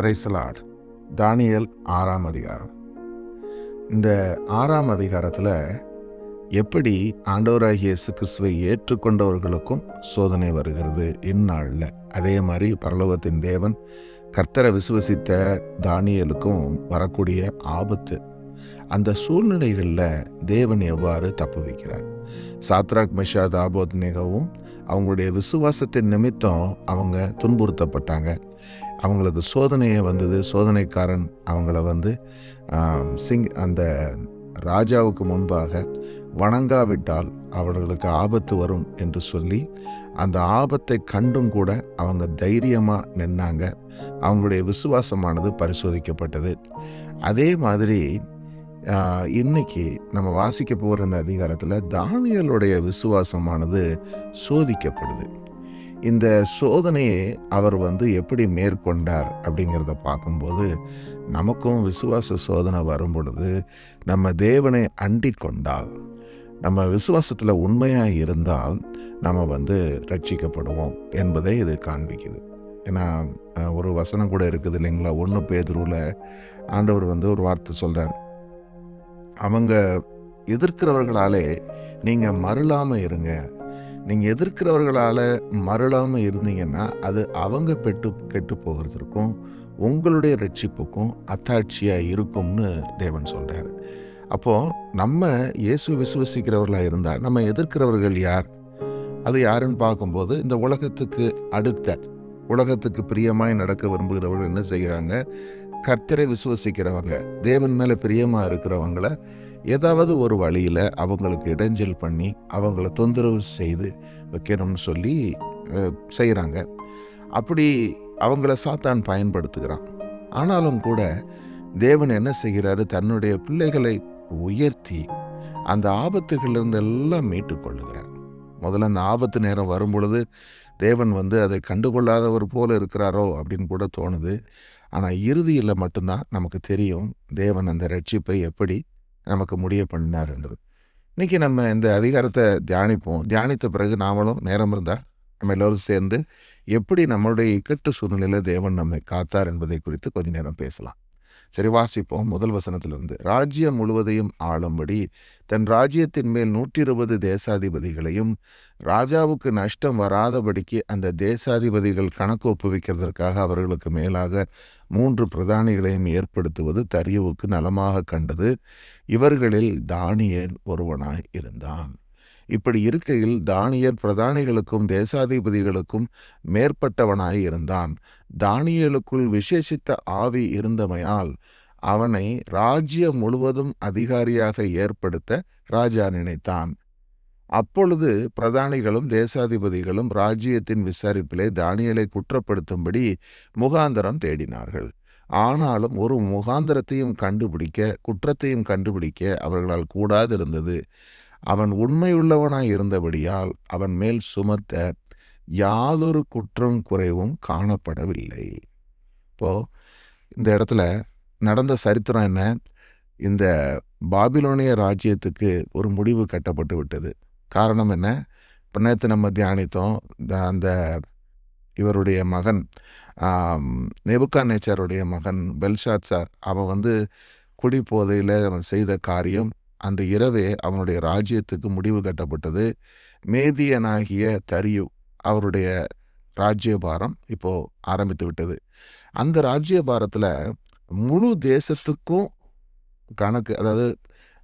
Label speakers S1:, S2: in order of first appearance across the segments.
S1: பிரைசலாட் Daniel ஆறாம் அதிகாரம். இந்த ஆறாம் அதிகாரத்தில் எப்படி ஆண்டவராகிய இயேசு கிறிஸ்துவை ஏற்றுக்கொண்டவர்களுக்கும் சோதனை வருகிறது இந்நாளில். அதே மாதிரி பரலோகத்தின் தேவன் கர்த்தரை விசுவசித்த தானியலுக்கும் வரக்கூடிய ஆபத்து. அந்த சூழ்நிலைகளில் தேவன் எவ்வாறு தப்பு வைக்கிறார்? சாத்ராக் மெஷாத் தாபோத் நிகவும் அவங்களுடைய விசுவாசத்தின் நிமித்தம் அவங்க துன்புறுத்தப்பட்டாங்க. அவங்களுக்கு சோதனையை வந்தது. சோதனைக்காரன் அவங்கள வந்து சிங் அந்த ராஜாவுக்கு முன்பாக வணங்காவிட்டால் அவர்களுக்கு ஆபத்து வரும் என்று சொல்லி அந்த ஆபத்தை கண்டும் கூட அவங்க தைரியமாக நின்னாங்க. அவங்களுடைய விசுவாசமானது பரிசோதிக்கப்பட்டது. அதே மாதிரி இன்னைக்கு நம்ம வாசிக்க போகிற அந்த அதிகாரத்தில் தானியலுடைய விசுவாசமானது சோதிக்கப்படுது. இந்த சோதனையை அவர் வந்து எப்படி மேற்கொண்டார் அப்படிங்கிறத பார்க்கும்போது நமக்கும் விசுவாச சோதனை வரும் பொழுது நம்ம தேவனை அண்டி கொண்டால் நம்ம விசுவாசத்தில் உண்மையாக இருந்தால் நம்ம வந்து ரட்சிக்கப்படுவோம் என்பதை இது காண்பிக்குது. ஏன்னா ஒரு வசனம் கூட இருக்குது இல்லைங்களா? ஒன்று பேதுருவில் ஆண்டவர் வந்து ஒரு வார்த்தை சொல்கிறார் அவங்க எதிர்க்கிறவர்களாலே நீங்கள் மருளாமல் இருங்க. நீங்கள் எதிர்க்கிறவர்களால் மறளாமல் இருந்தீங்கன்னா அது அவங்க பெட்டு கெட்டு போகிறதுக்கும் உங்களுடைய ரட்சிப்புக்கும் அத்தாட்சியாக இருக்கும்னு தேவன் சொல்கிறார் அப்போது நம்ம இயேசு விசுவசிக்கிறவர்களாக இருந்தால் நம்ம எதிர்க்கிறவர்கள் யார்? அது யாருன்னு பார்க்கும்போது இந்த உலகத்துக்கு அடுத்த உலகத்துக்கு பிரியமாய் நடக்க விரும்புகிறவர்கள் என்ன செய்கிறாங்க? கர்த்தரை விசுவசிக்கிறவங்க தேவன் மேலே பிரியமாக இருக்கிறவங்கள ஏதாவது ஒரு வழியில் அவங்களுக்கு இடைஞ்சல் பண்ணி அவங்கள தொந்தரவு செய்து வைக்கணும்னு சொல்லி செய்கிறாங்க அப்படி அவங்கள சாத்தான் பயன்படுத்துகிறான். ஆனாலும் கூட தேவன் என்ன செய்கிறாரு? தன்னுடைய பிள்ளைகளை உயர்த்தி அந்த ஆபத்துகளிலிருந்து எல்லாம் மீட்டு கொள்ளுகிறார். முதல்ல அந்த ஆபத்து நேரம் வரும் பொழுது தேவன் வந்து அதை கண்டுகொள்ளாதவர் போல இருக்கிறாரோ அப்படின்னு கூட தோணுது. ஆனால் இறுதியில் மட்டும்தான் நமக்கு தெரியும் தேவன் அந்த ரட்சிப்பை எப்படி நமக்கு முடிவு பண்ணினார் என்று இன்றைக்கி நம்ம இந்த அதிகாரத்தை தியானிப்போம். தியானித்த பிறகு நாமளும் நேரம் இருந்தால் நம்ம எல்லோரும் சேர்ந்து எப்படி நம்மளுடைய இக்கட்டு சூழ்நிலையில் தேவன் நம்மை காத்தார் என்பதை குறித்து கொஞ்ச நேரம் பேசலாம். சரி வாசிப்போம் முதல் வசனத்திலிருந்து. ராஜ்யம் முழுவதையும் ஆளும்படி தன் ராஜ்யத்தின் மேல் நூற்றி இருபது தேசாதிபதிகளையும் ராஜாவுக்கு நஷ்டம் வராதபடிக்கு அந்த தேசாதிபதிகள் கணக்கு ஒப்புவிக்கிறதற்காக அவர்களுக்கு மேலாக மூன்று பிரதானிகளையும் ஏற்படுத்துவது தரியுவுக்கு நலமாக கண்டது. இவர்களில் தானியேல் ஒருவனாய் இருந்தான். இப்படி இருக்கையில் தானியர் பிரதானிகளுக்கும் தேசாதிபதிகளுக்கும் மேற்பட்டவனாய் இருந்தான். தானியலுக்குள் விசேஷித்த ஆவி இருந்தமையால் அவனை ராஜ்யம் முழுவதும் அதிகாரியாக ஏற்படுத்த ராஜா நினைத்தான். அப்பொழுது பிரதானிகளும் தேசாதிபதிகளும் ராஜ்யத்தின் விசாரிப்பிலே தானியலை குற்றப்படுத்தும்படி முகாந்தரம் தேடினார்கள். ஆனாலும் ஒரு முகாந்திரத்தையும் கண்டுபிடிக்க குற்றத்தையும் கண்டுபிடிக்க அவர்களால் கூடாதிருந்தது. அவன் உண்மையுள்ளவனாய் இருந்தபடியால் அவன் மேல் சுமத்த யாதொரு குற்றம் குறைவும் காணப்படவில்லை. இப்போ இந்த இடத்துல நடந்த சரித்திரம் என்ன? இந்த பாபிலோனிய ராஜ்யத்துக்கு ஒரு முடிவு கட்டப்பட்டு விட்டது. காரணம் என்ன? இப்போ நேற்று நம்ம தியானித்தோம் அந்த இவருடைய மகன் நெபுக்கா நேச்சாருடைய மகன் பெல்ஷாத் சார் அவன் வந்து குடி போதையில் அவன் செய்த காரியம் அன்று இரவே அவனுடைய ராஜ்யத்துக்கு முடிவு கட்டப்பட்டது. மேதியனாகிய தரியு அவருடைய ராஜ்யபாரம் இப்போ ஆரம்பித்து விட்டது. அந்த ராஜ்யபாரத்தில் முழு தேசத்துக்கும் கணக்கு அதாவது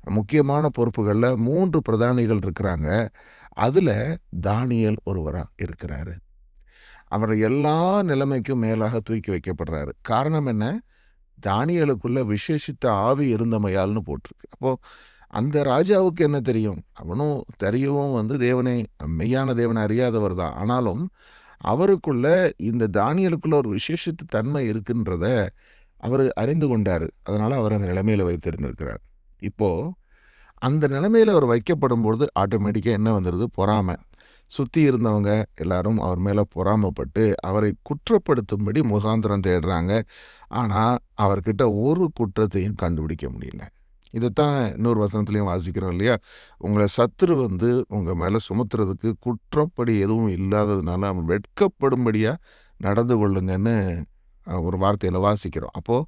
S1: முக்கியமான பொறுப்புகளில் மூன்று பிரதானிகள் இருக்கிறாங்க. அதில் தானியல் ஒருவராக இருக்கிறாரு. அவர் எல்லா நிலைமைக்கும் மேலாக தூக்கி வைக்கப்படுறாரு. காரணம் என்ன? தானியலுக்குள்ள விசேஷித்த ஆவி இருந்தமையால்னு போட்டிருக்கு. அப்போது அந்த ராஜாவுக்கு என்ன தெரியும்? அவனும் தெரியவும் வந்து தேவனை மெய்யான தேவனை அறியாதவர் தான். ஆனாலும் அவருக்குள்ள இந்த தானியலுக்குள்ள ஒரு விசேஷத்து தன்மை இருக்குன்றத அவர் அறிந்து கொண்டார். அதனால் அவர் அந்த நிலைமையில் வைத்திருந்திருக்கிறார். இப்போது அந்த நிலைமையில் அவர் வைக்கப்படும் பொழுது ஆட்டோமேட்டிக்காக என்ன வந்துடுது பொறாமை. சுற்றி இருந்தவங்க எல்லாரும் அவர் மேலே பொறாமைப்பட்டு அவரை குற்றப்படுத்தும்படி முகாந்திரம் தேடுறாங்க. ஆனால் அவர்கிட்ட ஒரு குற்றத்தையும் கண்டுபிடிக்க முடியல. இதைத்தான் இன்னொரு வசனத்துலேயும் வாசிக்கிறோம் இல்லையா? உங்களை சத்துரு வந்து உங்கள் மேலே சுமத்துறதுக்கு குற்றப்படி எதுவும் இல்லாததுனால அவன் வெட்கப்படும்படியாக நடந்து கொள்ளுங்கன்னு ஒரு வார்த்தையில் வாசிக்கிறோம். அப்போது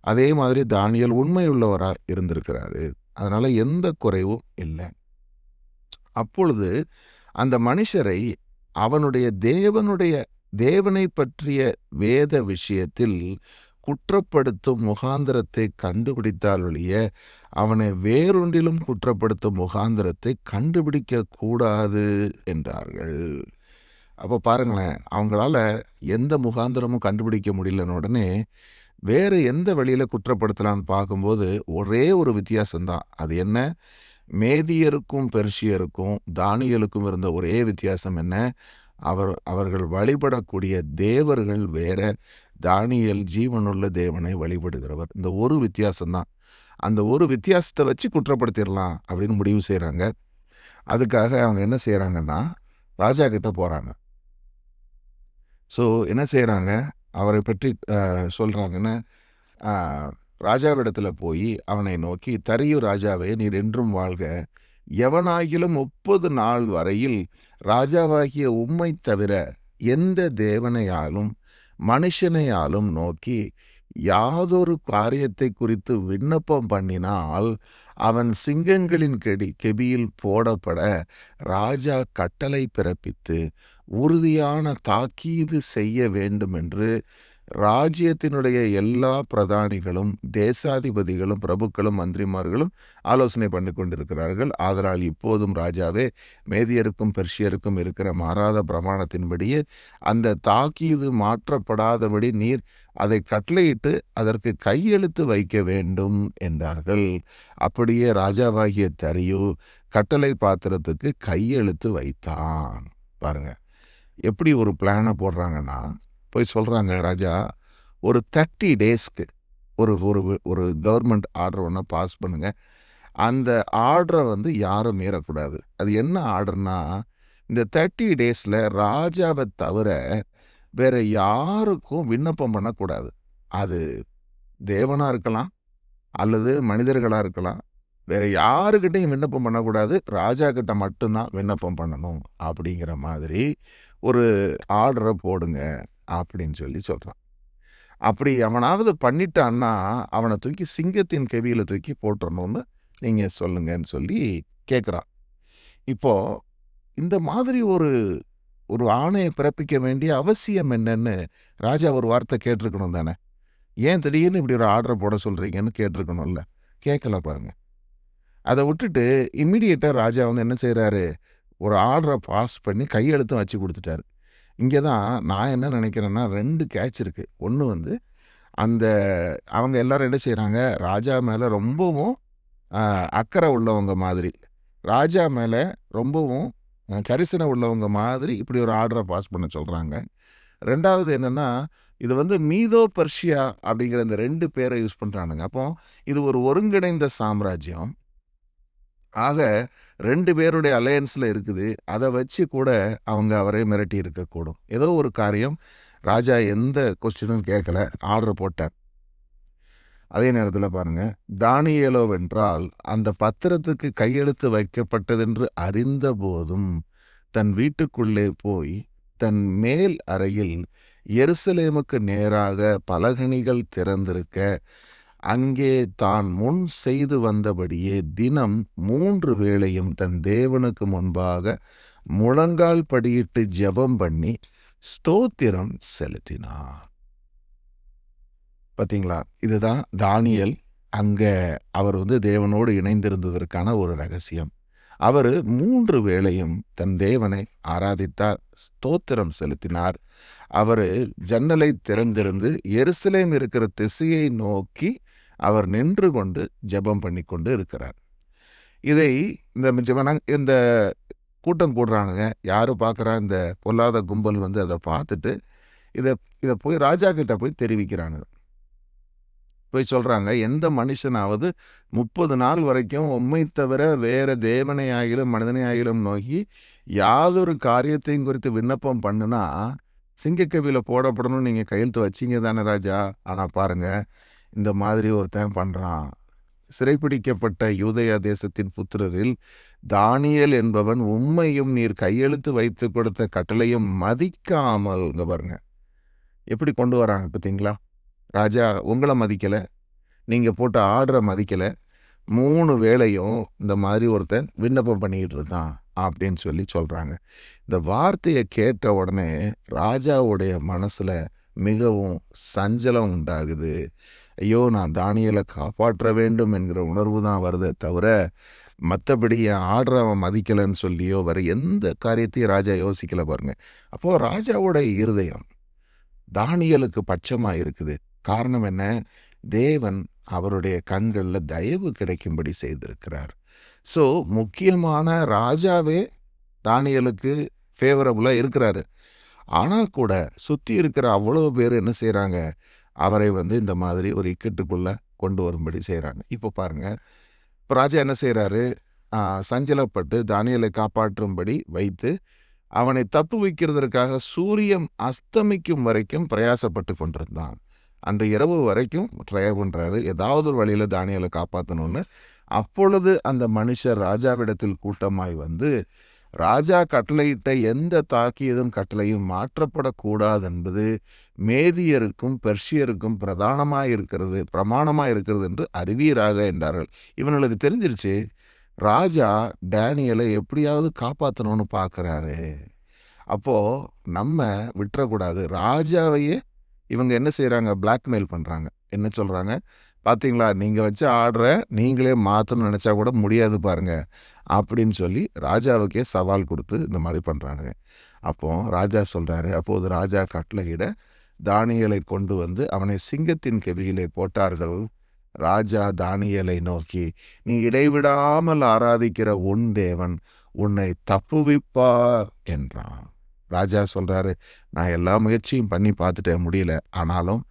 S1: அதே மாதிரி தானியல் உண்மையுள்ளவராக இருந்திருக்கிறாரு. அதனால் எந்த குறைவும் இல்லை. அப்பொழுது அந்த மனுஷரை அவனுடைய தேவனுடைய தேவனை பற்றிய வேத விஷயத்தில் குற்றப்படுத்தும் முகாந்திரத்தை கண்டுபிடித்தால் ஒழிய அவனை வேறொன்றிலும் குற்றப்படுத்தும் முகாந்திரத்தை கண்டுபிடிக்க கூடாது என்றார்கள். அப்போ பாருங்களேன் அவங்களால எந்த முகாந்திரமும் கண்டுபிடிக்க முடியலன்னு உடனே வேறு எந்த வழியில் குற்றப்படுத்தலான்னு பார்க்கும்போது ஒரே ஒரு வித்தியாசம்தான். அது என்ன? மேதியருக்கும் பெர்ஷியருக்கும் தானியலுக்கும் இருந்த ஒரே வித்தியாசம் என்ன? அவர் அவர்கள் வழிபடக்கூடிய தேவர்கள் வேற தானியல் ஜீவனுள்ள தேவனை வழிபடுகிறவர். இந்த ஒரு வித்தியாசம்தான். அந்த ஒரு வித்தியாசத்தை வச்சு குற்றப்படுத்திடலாம் அப்படின்னு முடிவு செய்கிறாங்க அதுக்காக அவங்க என்ன செய்கிறாங்கன்னா ராஜா கிட்ட போகிறாங்க ஸோ என்ன செய்கிறாங்க அவரை பற்றி சொல்கிறாங்கன்னு ராஜாவிடத்தில் போய் அவனை நோக்கி தரியு ராஜாவே நீர் என்றும் வாழ்க. எவனாகிலும் முப்பது நாள் வரையில் ராஜாவாகிய உம்மை தவிர எந்த தேவனையாலும் மனுஷனையாலும் நோக்கி யாதொரு காரியத்தை குறித்து விண்ணப்பம் பண்ணினால் அவன் சிங்கங்களின் கெடி கெபியில் போடப்பட ராஜா கட்டளை பிறப்பித்து உறுதியான தாக்கீது செய்ய வேண்டுமென்று ராஜ்யத்தினுடைய எல்லா பிரதானிகளும் தேசாதிபதிகளும் பிரபுக்களும் மந்திரிமார்களும் ஆலோசனை பண்ணி கொண்டிருக்கிறார்கள். ஆதலால் இப்போதும் ராஜாவே மேதியருக்கும் பெர்ஷியருக்கும் இருக்கிற மாறாத பிரமாணத்தின்படியே அந்த தாக்கீது மாற்றப்படாதபடி நீர் அதை கட்டளையிட்டு அதற்கு கையெழுத்து வைக்க வேண்டும் என்றார்கள். அப்படியே ராஜாவாகிய தரியு கட்டளை பாத்திரத்துக்கு கையெழுத்து வைத்தான். பாருங்க எப்படி ஒரு பிளானை போடுறாங்கன்னா போய் சொல்கிறாங்க ராஜா ஒரு தேர்ட்டி டேஸ்க்கு ஒரு ஒரு ஒரு கவர்மெண்ட் ஆர்டர் ஒன்று பாஸ் பண்ணுங்க. அந்த ஆர்டரை வந்து யாரும் மீறக்கூடாது. அது என்ன ஆர்டர்னா இந்த தேர்ட்டி டேஸில் ராஜாவை தவிர வேற யாருக்கும் விண்ணப்பம் பண்ணக்கூடாது. அது தேவனாக இருக்கலாம் அல்லது மனிதர்களாக இருக்கலாம். வேற யாருக்கிட்டையும் விண்ணப்பம் பண்ணக்கூடாது. ராஜா கிட்ட மட்டும்தான் விண்ணப்பம் பண்ணணும் அப்படிங்கிற மாதிரி ஒரு ஆர்டரை போடுங்க. அப்படின்னு சொல்லி சொல்கிறான் அப்படி அவனாவது பண்ணிட்டான்னா அவனை தூக்கி சிங்கத்தின் கவியில் தூக்கி போட்டுறணும்னு நீங்கள் சொல்லுங்கன்னு சொல்லி கேட்குறான் இப்போ இந்த மாதிரி ஒரு ஒரு ஆணையை பிறப்பிக்க வேண்டிய அவசியம் என்னன்னு ராஜா ஒரு வார்த்தை கேட்டிருக்கணும் தானே? ஏன் திடீர்னு இப்படி ஒரு ஆர்டரை போட சொல்கிறீங்கன்னு கேட்டிருக்கணும்ல. கேட்கல பாருங்க. அதை விட்டுட்டு இம்மிடியேட்டாக ராஜா வந்து என்ன செய்கிறாரு ஒரு ஆர்டரை பாஸ் பண்ணி கையெழுத்தும் வச்சு கொடுத்துட்டாரு. இங்கே தான் நான் என்ன நினைக்கிறேன்னா ரெண்டு கேட்ச் இருக்குது ஒன்று வந்து அந்த அவங்க எல்லோரும் என்ன செய்கிறாங்க ராஜா மேலே ரொம்பவும் அக்கறை உள்ளவங்க மாதிரி. ராஜா மேலே ரொம்பவும் கரிசனை உள்ளவங்க மாதிரி இப்படி ஒரு ஆர்டரை பாஸ் பண்ண சொல்கிறாங்க ரெண்டாவது என்னென்னா இது வந்து மீதோ பர்ஷியா அப்படிங்கிற இந்த ரெண்டு பேரை யூஸ் பண்ணுறானுங்க அப்போ இது ஒரு ஒருங்கிணைந்த சாம்ராஜ்யம். ஆக ரெண்டு பேருடைய அலையன்ஸில் இருக்குது. அதை வச்சு கூட அவங்க அவரை மிரட்டி இருக்கக்கூடும் ஏதோ ஒரு காரியம். ராஜா எந்த கொஸ்டினும் கேட்கல ஆர்டர் போட்டார். அதே நேரத்தில் பாருங்கள் தானியலோ வென்றால் அந்த பத்திரத்துக்கு கையெழுத்து வைக்கப்பட்டதென்று அறிந்த போதும் தன் வீட்டுக்குள்ளே போய் தன் மேல் அறையில் எருசலேமுக்கு நேராக பலகணிகள் திறந்திருக்க அங்கே தான் முன் செய்து வந்தபடியே தினம் மூன்று வேளையும் தன் தேவனுக்கு முன்பாக முழங்கால் படியிட்டு ஜெபம் பண்ணி ஸ்தோத்திரம் செலுத்தினார். பார்த்தீங்களா இதுதான் தானியல். அங்கே அவர் வந்து தேவனோடு இணைந்திருந்ததற்கான ஒரு ரகசியம். அவர் மூன்று வேளையும் தன் தேவனை ஆராதித்தார் ஸ்தோத்திரம் செலுத்தினார். அவர் ஜன்னலை திறந்திருந்து எருசலேம் இருக்கிற திசையை நோக்கி அவர் நின்று கொண்டு ஜெபம் பண்ணி கொண்டு இருக்கிறார். இதை இந்த ஜெபன இந்த கூட்டம் கூடுறானுங்க. யாரும் பார்க்குறா? இந்த பொல்லாத கும்பல் வந்து அதை பார்த்துட்டு இதை இதை போய் ராஜா கிட்ட போய் தெரிவிக்கிறானுங்க. போய் சொல்கிறாங்க எந்த மனுஷனாவது முப்பது நாள் வரைக்கும் உண்மை தவிர வேறு தேவனை ஆகிலும் மனிதனை ஆகிலும் நோக்கி யாதொரு காரியத்தையும் குறித்து விண்ணப்பம் பண்ணுனா சிங்கக்கவியில் போடப்படணும்னு நீங்கள் கையெழுத்து வச்சிங்க தானே ராஜா? ஆனால் பாருங்கள் இந்த மாதிரி ஒருத்தன் பண்ணுறான் சிறைப்பிடிக்கப்பட்ட யூதயா தேசத்தின் புத்திரரில் தானியல் என்பவன் உண்மையும் நீர் கையெழுத்து வைத்து கொடுத்த கட்டளையும் மதிக்காமல் பாருங்க. எப்படி கொண்டு வராங்க பார்த்தீங்களா ராஜா உங்களை மதிக்கலை நீங்கள் போட்ட ஆர்டரை மதிக்கலை மூணு வேளையும் இந்த மாதிரி ஒருத்தன் விண்ணப்பம் பண்ணிக்கிட்டு இருக்கான் அப்படின்னு சொல்லி சொல்கிறாங்க இந்த வார்த்தையை கேட்ட உடனே ராஜாவுடைய மனசில் மிகவும் சஞ்சலம் உண்டாகுது. ஐயோ நான் தானியலை காப்பாற்ற வேண்டும் என்கிற உணர்வு தான் வருதே தவிர மற்றபடி என் ஆர்டரை அவன் மதிக்கலைன்னு சொல்லியோ வேற எந்த காரியத்தையும் ராஜா யோசிக்கல பாருங்க. அப்போது ராஜாவோட இருதயம் தானியலுக்கு பட்சமாக இருக்குது. காரணம் என்ன? தேவன் அவருடைய கண்களில் தயவு கிடைக்கும்படி செய்திருக்கிறார். ஸோ முக்கியமான ராஜாவே தானியலுக்கு ஃபேவரபுளாக இருக்கிறாரு. ஆனால் கூட சுற்றி இருக்கிற அவ்வளோ பேர் என்ன செய்கிறாங்க அவரை வந்து இந்த மாதிரி ஒரு இக்கட்டுக்குள்ளே கொண்டு வரும்படி செய்கிறாங்க இப்போ பாருங்கள் இப்போ ராஜா என்ன செய்கிறாரு சஞ்சலப்பட்டு தானியலை காப்பாற்றும்படி வைத்து அவனை தப்பு வைக்கிறதற்காக சூரியன் அஸ்தமிக்கும் வரைக்கும் பிரயாசப்பட்டு கொண்டிருந்தான். அன்று இரவு வரைக்கும் ட்ரை பண்ணுறாரு ஏதாவது ஒரு வழியில் தானியலை காப்பாற்றணும்னு அப்பொழுது அந்த மனுஷர் ராஜாவிடத்தில் கூட்டமாய் வந்து ராஜா கட்டளையிட்ட எந்த தாக்கியதும் கட்டளையும் மாற்றப்படக்கூடாது என்பது மேதியருக்கும் பெர்ஷியருக்கும் பிரதானமாக இருக்கிறது பிரமாணமாக இருக்கிறது என்று அறிவீராக என்றார்கள். இவனுக்கு தெரிஞ்சிருச்சு ராஜா டேனியலை எப்படியாவது காப்பாற்றணும்னு பார்க்குறாரு அப்போது நம்ம விட்டுறக்கூடாது. ராஜாவையே இவங்க என்ன செய்கிறாங்க பிளாக்மெயில் பண்ணுறாங்க என்ன சொல்கிறாங்க பார்த்தீங்களா நீங்கள் வச்சு ஆர்டரை நீங்களே மாற்றணும்னு நினச்சா கூட முடியாது பாருங்க அப்படின்னு சொல்லி ராஜாவுக்கே சவால் கொடுத்து இந்த மாதிரி பண்ணுறானுங்க அப்போது ராஜா சொல்கிறாரு அப்போது ராஜா கட்டளையிட தானியலை கொண்டு வந்து அவனை சிங்கத்தின் கெவியிலே போட்டார்கள். ராஜா தானியலை நோக்கி நீ இடைவிடாமல் ஆராதிக்கிற உன் தேவன் உன்னை தப்புவிப்பார் என்றான். ராஜா சொல்கிறாரு நான் எல்லா முயற்சியும் பண்ணி பார்த்துட்டேன் முடியல. ஆனாலும்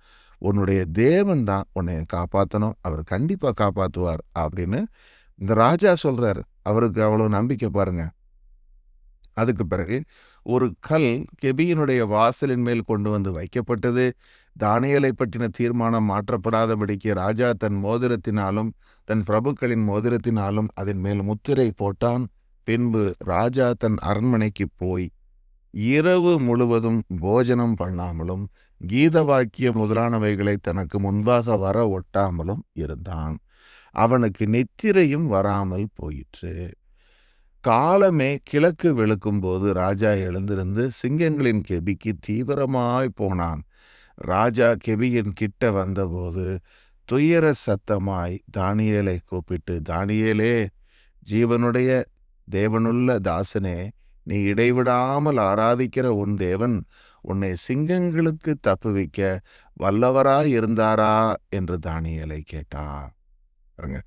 S1: உன்னுடைய தேவன் தான் உன்னை காப்பாற்றணும் அவர் கண்டிப்பாக காப்பாற்றுவார் அப்படின்னு இந்த ராஜா சொல்கிறார் அவருக்கு அவ்வளோ நம்பிக்கை பாருங்க. அதுக்கு பிறகு ஒரு கல் கெபியினுடைய வாசலின் மேல் கொண்டு வந்து வைக்கப்பட்டது. தானியலை பற்றின தீர்மானம் மாற்றப்படாதபடிக்கு ராஜா தன் மோதிரத்தினாலும் தன் பிரபுக்களின் மோதிரத்தினாலும் அதன் மேல் முத்திரை போட்டான். பின்பு ராஜா தன் அரண்மனைக்கு போய் இரவு முழுவதும் போஜனம் பண்ணாமலும் கீத வாக்கியம் முதலானவைகளை தனக்கு முன்பாக வர ஒட்டாமலும் இருந்தான். அவனுக்கு நித்திரையும் வராமல் போயிற்று. காலமே கிழக்கு வெளுக்கும்போது ராஜா எழுந்திருந்து சிங்கங்களின் கெபிக்கு தீவிரமாய் போனான். ராஜா கெபியின் கிட்ட வந்தபோது துயர சத்தமாய் தானியேலை கூப்பிட்டு தானியேலே ஜீவனுடைய தேவனுள்ள தாசனே நீ இடைவிடாமல் ஆராதிக்கிற உன் தேவன் உன்னை சிங்கங்களுக்கு தப்புவிக்க வல்லவராய் இருந்தாரா? என்று தானியலை கேட்டான். பாருங்க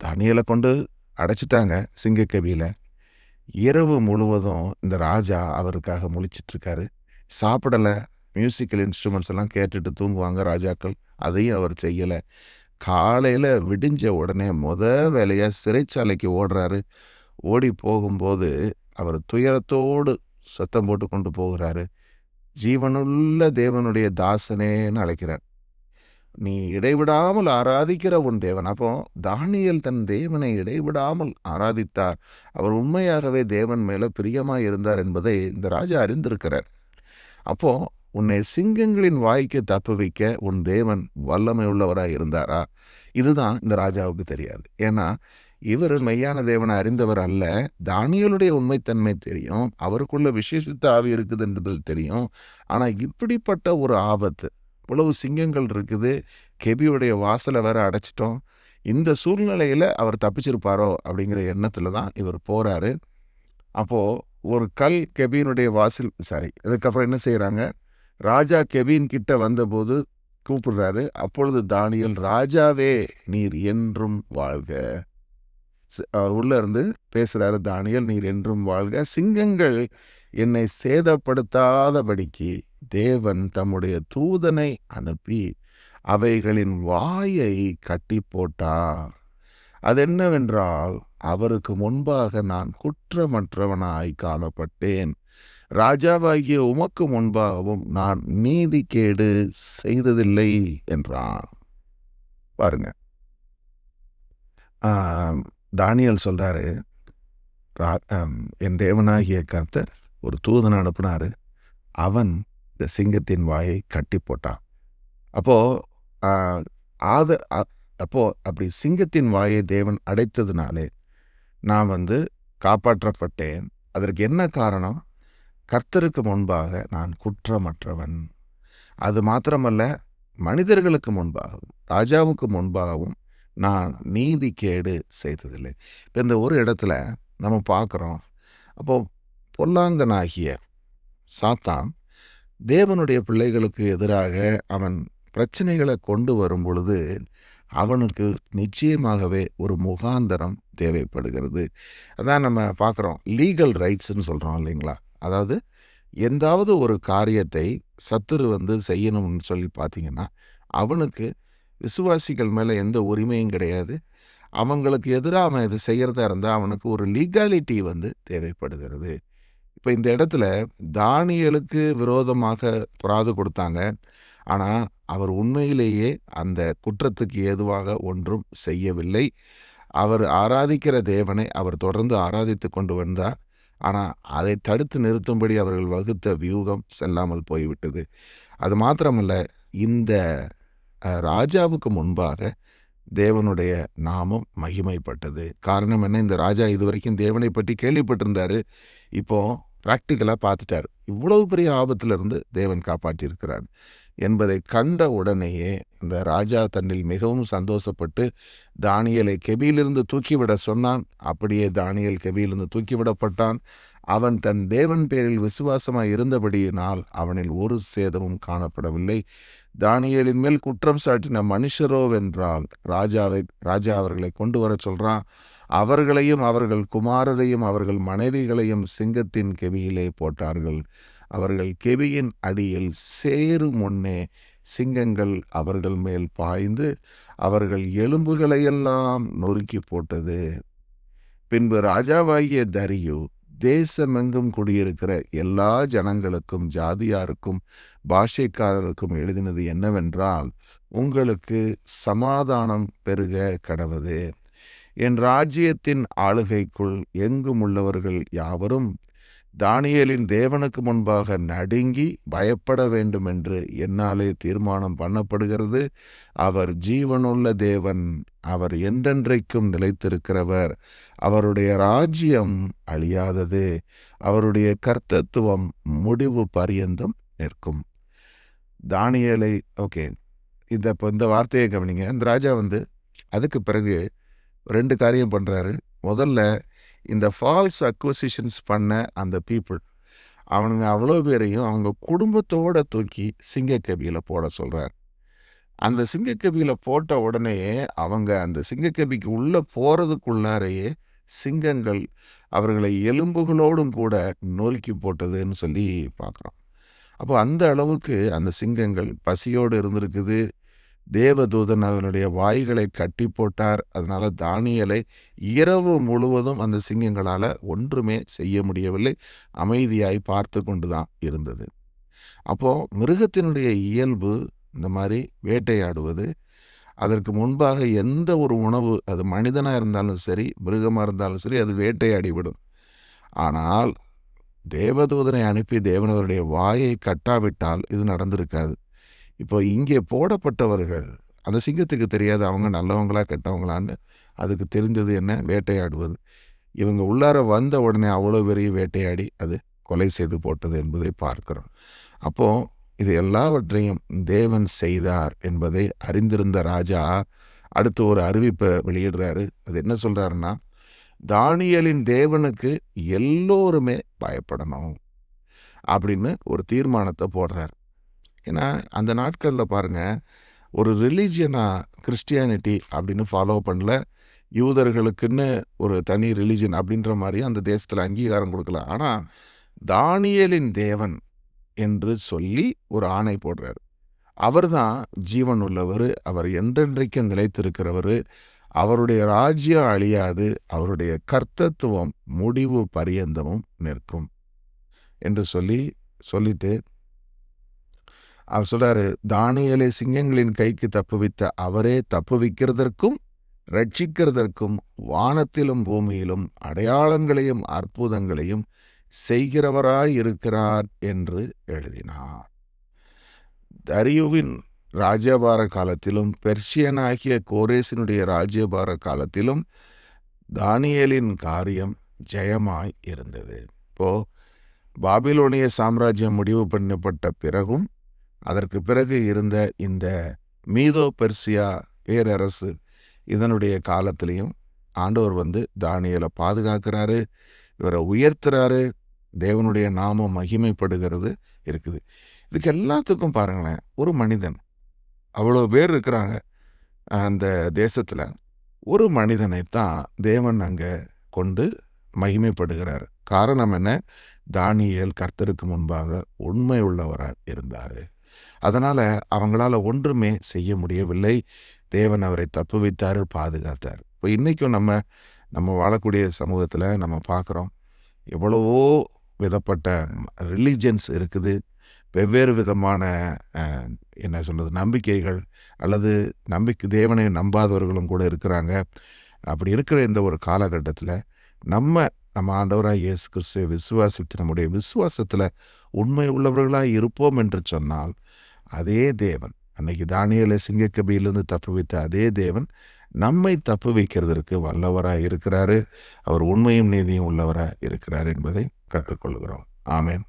S1: தானியலை கொண்டு அடைச்சிட்டாங்க சிங்கக்கவியில். இரவு முழுவதும் இந்த ராஜா அவருக்காக முழிச்சிட்ருக்காரு. சாப்பிடலை. மியூசிக்கல் இன்ஸ்ட்ருமெண்ட்ஸ் எல்லாம் கேட்டுட்டு தூங்குவாங்க ராஜாக்கள். அதையும் அவர் செய்யலை. காலையில் விடிஞ்ச உடனே முத வேலையாக சிறைச்சாலைக்கு ஓடுறாரு. ஓடி போகும்போது அவர் துயரத்தோடு சத்தம் போட்டு கொண்டு போகிறாரு. ஜீவனுள்ள தேவனுடைய தாசனேன்னு அழைக்கிறார். நீ இடைவிடாமல் ஆராதிக்கிற உன் தேவன். அப்போ தானியல் தன் தேவனை இடைவிடாமல் ஆராதித்தார். அவர் உண்மையாகவே தேவன் மேலே பிரியமாக இருந்தார் என்பதை இந்த ராஜா அறிந்திருக்கிறார். அப்போ உன்னை சிங்கங்களின் வாய்க்கு தப்பு வைக்க உன் தேவன் வல்லமை உள்ளவராக இருந்தாரா? இதுதான் இந்த ராஜாவுக்கு தெரியாது. ஏன்னா இவர் மெய்யான தேவனை அறிந்தவர் அல்ல. தானியலுடைய உண்மைத்தன்மை தெரியும். அவருக்குள்ள விசேஷித்த ஆவி இருக்குதுன்றது தெரியும். ஆனால் இப்படிப்பட்ட ஒரு ஆபத்து இவ்வளவு சிங்கங்கள் இருக்குது. கெபியுடைய வாசலை வேற அடைச்சிட்டோம். இந்த சூழ்நிலையில் அவர் தப்பிச்சிருப்பாரோ அப்படிங்கிற எண்ணத்தில் தான் இவர் போகிறாரு அப்போது ஒரு கல் கெபியினுடைய வாசல் சாரி அதுக்கப்புறம் என்ன செய்கிறாங்க ராஜா கெபின் கிட்ட வந்தபோது கூப்பிடுறாரு. அப்பொழுது தானியல் ராஜாவே நீர் என்றும் வாழ்க. உள்ள இருந்து பேசுறாரு தானியல் நீர் என்றும் வாழ்க. சிங்கங்கள் என்னை சேதப்படுத்தாதபடிக்கு தேவன் தம்முடைய தூதனை அனுப்பி அவைகளின் வாயை கட்டி போட்டார். அதென்னவென்றால் அவருக்கு முன்பாக நான் குற்றமற்றவனாய் காணப்பட்டேன். ராஜாவாகிய உமக்கு முன்பாகவும் நான் நீதிக்கேடு செய்ததில்லை என்றான் பாருங்க. தானியல் சொல்றாரு என் தேவனாகிய கர்த்தர் ஒரு தூதனை அனுப்புனார். அவன் இந்த சிங்கத்தின் வாயை கட்டி போட்டான். அப்போது ஆத அப்போது அப்படி சிங்கத்தின் வாயை தேவன் அடைத்ததுனாலே நான் வந்து காப்பாற்றப்பட்டேன். அதற்கு என்ன காரணம்? கர்த்தருக்கு முன்பாக நான் குற்றமற்றவன். அது மாத்திரமல்ல மனிதர்களுக்கு முன்பாகவும் ராஜாவுக்கு முன்பாகவும் நான் நீதி கேடு செய்ததில்லை. இப்போ இந்த ஒரு இடத்துல நம்ம பார்க்குறோம். அப்போது பொல்லாங்கனாகிய சாத்தான் தேவனுடைய பிள்ளைகளுக்கு எதிராக அவன் பிரச்சனைகளை கொண்டு வரும் பொழுது அவனுக்கு நிச்சயமாகவே ஒரு முகாந்தரம் தேவைப்படுகிறது. அதான் நம்ம பார்க்குறோம். லீகல் ரைட்ஸ்ன்னு சொல்கிறோம் இல்லைங்களா? அதாவது எந்தாவது ஒரு காரியத்தை சத்துரு வந்து செய்யணும்னு சொல்லி பார்த்தீங்கன்னா அவனுக்கு விசுவாசிகள் மேலே எந்த உரிமையும் கிடையாது. அவங்களுக்கு எதிராக அவன் இது செய்கிறதா இருந்தால் அவனுக்கு ஒரு லீகாலிட்டி வந்து தேவைப்படுகிறது. இப்போ இந்த இடத்துல தானியலுக்கு விரோதமாக புறாது கொடுத்தாங்க. ஆனால் அவர் உண்மையிலேயே அந்த குற்றத்துக்கு ஏதுவாக ஒன்றும் செய்யவில்லை. அவர் ஆராதிக்கிற தேவனை அவர் தொடர்ந்து ஆராதித்து கொண்டு வந்தார். ஆனால் அதை தடுத்து நிறுத்தும்படி அவர்கள் வகுத்த வியூகம் செல்லாமல் போய்விட்டது. அது மாத்திரமல்ல இந்த ராஜாவுக்கு முன்பாக தேவனுடைய நாமம் மகிமைப்பட்டது. காரணம் என்ன? இந்த ராஜா இதுவரைக்கும் தேவனை பற்றி கேள்விப்பட்டிருந்தாரு. இப்போ ப்ராக்டிக்கலாக பார்த்துட்டார். இவ்வளவு பெரிய ஆபத்திலிருந்து தேவன் காப்பாற்றியிருக்கிறார் என்பதை கண்ட உடனேயே இந்த ராஜா தன்னில் மிகவும் சந்தோஷப்பட்டு தானியலை கெபியிலிருந்து தூக்கிவிட சொன்னான். அப்படியே தானியல் கெபியிலிருந்து தூக்கிவிடப்பட்டான். அவன் தன் தேவன் பேரில் விசுவாசமாய் இருந்தபடியினால் அவனில் ஒரு சேதமும் காணப்படவில்லை. தானியலின் மேல் குற்றம் சாட்டின மனுஷரோவென்றால் ராஜாவை ராஜா அவர்களை கொண்டு வர சொல்றான். அவர்களையும் அவர்கள் குமாரரையும் அவர்கள் மனைவிகளையும் சிங்கத்தின் கெவியிலே போட்டார்கள். அவர்கள் கெபியின் அடியில் சேரும் முன்னே சிங்கங்கள் அவர்கள் மேல் பாய்ந்து அவர்கள் எலும்புகளையெல்லாம் நொறுக்கி போட்டது. பின்பு ராஜாவாகிய தரியு தேசமெங்கும் குடியிருக்கிற எல்லா ஜனங்களுக்கும் ஜாதியாருக்கும் பாஷைக்காரருக்கும் எழுதினது என்னவென்றால் உங்களுக்கு சமாதானம் பெருக கடவது என் ராஜ்யத்தின் ஆளுகைக்குள் எங்கும் உள்ளவர்கள் யாவரும் தானியலின் தேவனுக்கு முன்பாக நடுங்கி பயப்பட வேண்டும் என்று என்னாலே தீர்மானம் பண்ணப்படுகிறது. அவர் ஜீவனுள்ள தேவன் அவர் என்றென்றைக்கும் நிலைத்திருக்கிறவர். அவருடைய ராஜ்யம் அழியாதது. அவருடைய கர்த்தத்துவம் முடிவு பரியந்தம் நிற்கும். தானியலை ஓகே. இந்த இப்போ இந்த வார்த்தையை கவனிங்க. இந்த ராஜா வந்து அதுக்கு பிறகு ரெண்டு காரியம் பண்ணுறாரு முதல்ல இந்த ஃபால்ஸ் அக்வசிஷன்ஸ் பண்ண அந்த பீப்புள் அவனுங்க அவ்வளோ பேரையும் அவங்க குடும்பத்தோட தூக்கி சிங்கக்கபியில் போட சொல்கிறார் அந்த சிங்கக்கபியில் போட்ட உடனேயே அவங்க அந்த சிங்கக்கபிக்கு உள்ளே போகிறதுக்குள்ளாரையே சிங்கங்கள் அவர்களை எலும்புகளோடும் கூட நொறுக்கி போட்டதுன்னு சொல்லி பார்க்குறோம் அப்போ அந்த அளவுக்கு அந்த சிங்கங்கள் பசியோடு இருந்திருக்குது தேவதூதன் அதனுடைய வாய்களை கட்டி போட்டார். அதனால் தானியலை இரவு முழுவதும் அந்த சிங்கங்களால் ஒன்றுமே செய்ய முடியவில்லை. அமைதியாய் பார்த்து கொண்டு தான் இருந்தது. அப்போது மிருகத்தினுடைய இயல்பு இந்த மாதிரி வேட்டையாடுவது அதற்கு முன்பாக எந்த ஒரு உணவு அது மனிதனாக இருந்தாலும் சரி மிருகமாக இருந்தாலும் சரி அது வேட்டையாடிவிடும் ஆனால் தேவதூதனை அனுப்பி தேவனவருடைய வாயை கட்டாவிட்டால் இது நடந்திருக்காது. இப்போ இங்கே போடப்பட்டவர்கள் அந்த சிங்கத்துக்கு தெரியாது அவங்க நல்லவங்களா கெட்டவங்களான்னு அதுக்கு தெரிந்தது என்ன? வேட்டையாடுவது. இவங்க உள்ளார வந்த உடனே அவ்வளோ பெரிய வேட்டையாடி அது கொலை செய்து போட்டது என்பதை பார்க்கிறோம். அப்போது இது எல்லாவற்றையும் தேவன் செய்தார் என்பதை அறிந்திருந்த ராஜா அடுத்து ஒரு அறிவிப்பை வெளியிடுறாரு. அது என்ன சொல்கிறாருன்னா தானியலின் தேவனுக்கு எல்லோருமே பயப்படணும் அப்படின்னு ஒரு தீர்மானத்தை போடுறார். ஏன்னா அந்த நாட்களில் பாருங்க ஒரு ரிலீஜியனாக கிறிஸ்டியானிட்டி அப்படின்னு ஃபாலோ பண்ணல யூதர்களுக்குன்னு ஒரு தனி ரிலீஜன் அப்படின்ற மாதிரி அந்த தேசத்தில் அங்கீகாரம் கொடுக்கல. ஆனால் தானியலின் தேவன் என்று சொல்லி ஒரு ஆணை போடுறார். அவர்தான் ஜீவன் உள்ளவர் அவர் என்றென்றைக்கும் நிலைத்திருக்கிறவர் அவருடைய ராஜ்யம் அழியாது அவருடைய கர்த்தத்துவம் முடிவு பரியந்தமும் நிற்கும் என்று சொல்லி சொல்லிட்டு அவர் சொல்றாரு தானியலை சிங்கங்களின் கைக்கு தப்புவித்த அவரே தப்புவிக்கிறதற்கும் ரட்சிக்கிறதற்கும் வானத்திலும் பூமியிலும் அடையாளங்களையும் அற்புதங்களையும் செய்கிறவராய் இருக்கிறார் என்று எழுதினார். தரியுவின் ராஜ்யபார காலத்திலும் பெர்ஷியனாகிய கோரேசினுடைய ராஜ்யபார காலத்திலும் தானியலின் காரியம் ஜெயமாய் இருந்தது. இப்போ பாபிலோனிய சாம்ராஜ்யம் முடிவு பண்ணப்பட்ட பிறகும் அதற்கு பிறகு இருந்த இந்த மீதோ பெர்சியா பேரரசு இதனுடைய காலத்திலையும் ஆண்டவர் வந்து தானியலை பாதுகாக்கிறாரு இவரை உயர்த்துறாரு தேவனுடைய நாமம் மகிமைப்படுகிறது இருக்குது. இதுக்கு எல்லாத்துக்கும் பாருங்களேன் ஒரு மனிதன் அவ்வளோ பேர் இருக்கிறாங்க அந்த தேசத்தில். ஒரு மனிதனை தான் தேவன் அங்கே கொண்டு மகிமைப்படுகிறார். காரணம் என்ன? தானியல் கர்த்தருக்கு முன்பாக உண்மை உள்ளவராக இருந்தார். அதனால் அவங்களால ஒன்றுமே செய்ய முடியவில்லை. தேவன் அவரை தப்புவித்தார் பாதுகாத்தார். இப்போ இன்றைக்கும் நம்ம நம்ம வாழக்கூடிய சமூகத்தில் நம்ம பார்க்குறோம் எவ்வளவோ விதப்பட்ட ரிலீஜன்ஸ் இருக்குது. வெவ்வேறு விதமான என்ன சொல்கிறது நம்பிக்கைகள் அல்லது நம்பிக்கை தேவனை நம்பாதவர்களும் கூட இருக்கிறாங்க. அப்படி இருக்கிற இந்த ஒரு காலகட்டத்தில் நம்ம நம்ம ஆண்டவராக இயேசு கிறிஸ்துவை விசுவாசித்து நம்முடைய விசுவாசத்தில் உண்மை உள்ளவர்களாக இருப்போம் என்று சொன்னால் அதே தேவன். அன்னைக்கு தானியலை சிங்கக்கபியிலிருந்து தப்பு வைத்த அதே தேவன் நம்மை தப்பு வைக்கிறதற்கு வல்லவராக இருக்கிறாரு. அவர் உண்மையும் நீதியும் உள்ளவராக இருக்கிறார் என்பதை கற்றுக்கொள்கிறோம். ஆமேன்.